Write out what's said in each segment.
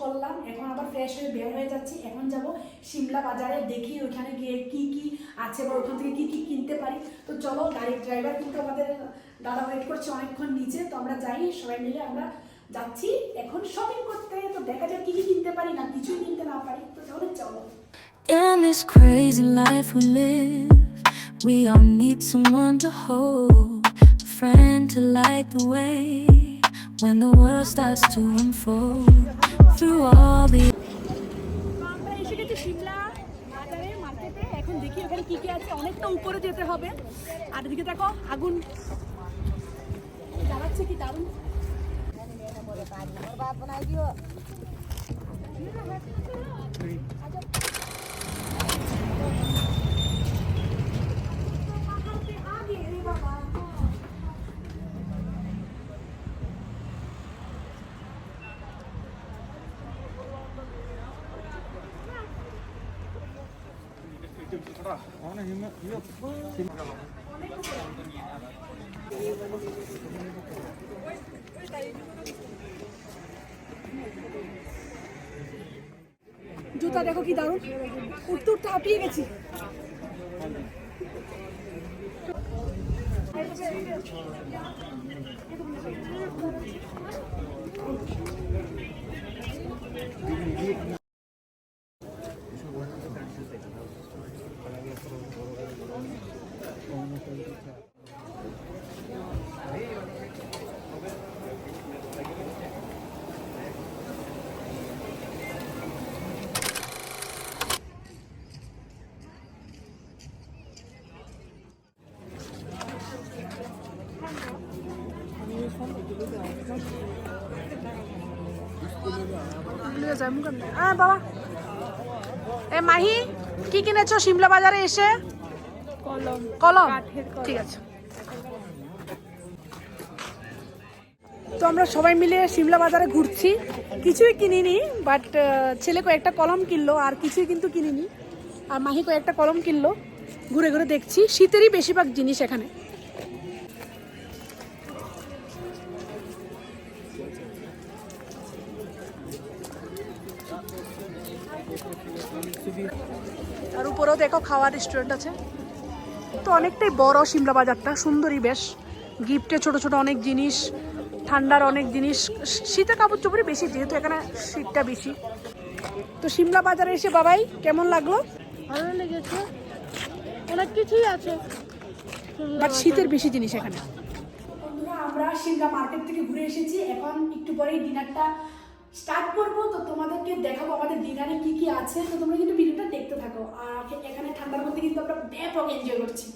করলাম। এখন আবার ফ্রেশ হয়ে বের হয়ে যাচ্ছি। এখন যাব সিমলা বাজারে দেখি ওখানে গিয়ে কি কি আছে বা থেকে কি কি কিনতে পারি। তো চলো গাড়ির ড্রাইভার কিন্তু আমাদের দাদা ওয়েট করছে অনেকক্ষণ নিচে। তো আমরা যাই সবাই মিলে আমরা যাচ্ছি। এখন শপিং করতে। তো দেখা যাক কি কি কিনতে পারি না কিছুই কিনতে না পারি। তো তাহলে চলো। In this crazy life we live, we all need someone to hold, a friend to light the way when the world starts to unfold. Through all the তো আমরা এসে গেছি সিমলা বাজারে মার্কেটে এখন দেখি ওখানে কি কি আছে অনেকটা উপরে যেতে হবে আর এদিকে দেখো আগুন জ্বালাচ্ছে কি দারুণ জুতা দেখো কি দারুণ। উঠতে উঠতে হাঁপিয়ে গেছি। হ্যাঁ বাবা। এ মাহি কি কিনেছো সিমলা বাজারে এসে? কলম কলম? ঠিক আছে। তো আমরা সবাই মিলে সিমলা বাজারে ঘুরছি। কিছুই কিনিনি বাট ছেলে কয়েকটা কলম কিনলো আর কিছুই কিন্তু কিনিনি। আর মাহি কয়েকটা কলম কিনলো। ঘুরে ঘুরে দেখছি। শীতেরই বেশিরভাগ জিনিস এখানে। আর উপরেও দেখো খাওয়ার রেস্টুরেন্ট আছে। তো অনেকটাই বড় সিমলা বাজারটা সুন্দরই বেশ। গিফটে ছোট ছোট অনেক জিনিস ঠান্ডার অনেক জিনিস। শীতের কাপড় চোপড়ই বেশি যেহেতু এখানে শীতটা বেশি। তো সিমলা বাজারে এসে বাবাই কেমন লাগল? ভালো লেগেছে। অনেক কিছুই আছে। বাট শীতের বেশি জিনিস এখানে। আমরা সিমলা মার্কেট থেকে ঘুরে এসেছি। এখন একটু পরেই ডিনারটা স্টার্ট করব। তোমাদেরকে দেখাবো আমাদের ডিনারে কি কি আছে। তো তোমরা কিন্তু ভিডিওটা দেখতে থাকো। আর এখানে ঠান্ডার মধ্যে কিন্তু আমরা ব্যাপক এনজয় করছি।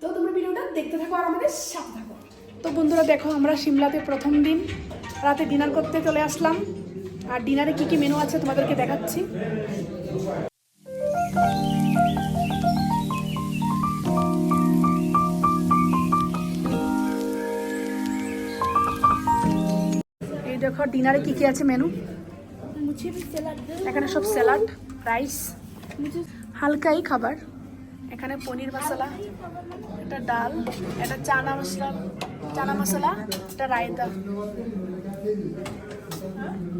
তো তোমরা ভিডিওটা দেখতে থাকো আর আমাদের সাথে থাকো। তো বন্ধুরা দেখো, আমরা সিমলাতে প্রথম দিন রাতে ডিনার করতে চলে আসলাম। আর ডিনারে কি কি মেনু আছে তোমাদেরকে দেখাচ্ছি। এই দেখো ডিনারে কি কি আছে মেনু এখানে সব স্যালাড রাইস হালকাই খাবার। এখানে পনির মশলা একটা ডাল এটা চানা মশলা চানা মশলা এটা রায়তা।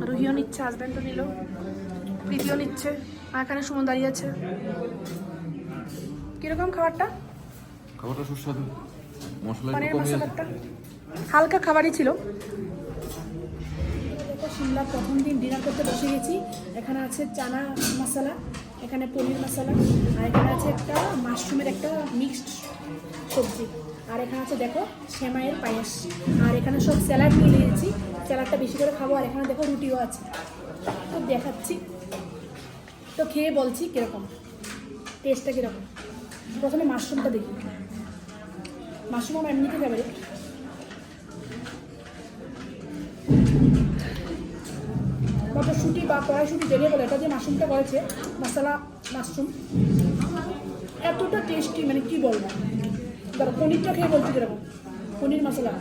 রুহিও নিচ্ছে হাজব্যান্ডও নিল। প্রীতিও নিচ্ছে আর এখানে সুমন দাঁড়িয়ে আছে। কীরকম খাবারটা? খাবারটা সুস্বাদু। মশলা পনির মশলাটা। হালকা খাবারই ছিল। সিমলা প্রথম দিন ডিনার করতে বসে গেছি। এখানে আছে চানা মশলা, এখানে পনির মশলা, আর এখানে আছে একটা মাশরুমের একটা মিক্সড সবজি। আর এখানে আছে দেখো সেমাইয়ের পায়েস। আর এখানে সব স্যালাড নিয়ে নিয়েছি। স্যালাডটা বেশি করে খাব, আর এখানে দেখো রুটিও আছে। তো দেখাচ্ছি। তো খেয়ে বলছি কীরকম টেস্টটা কীরকম। প্রথমে মাশরুমটা দেখি। মাশরুম আমার এমনিতে ফেভারিট মটরশুঁটি বা কড়াইশুঁটি যেগুলো বলে এটা যে মাশরুমটা করেছে মশলা, মাশরুম, এতটা টেস্টি মানে কি বলব? ধরো পনিরটা খেয়ে বলছি কীরকম পনির মশলা।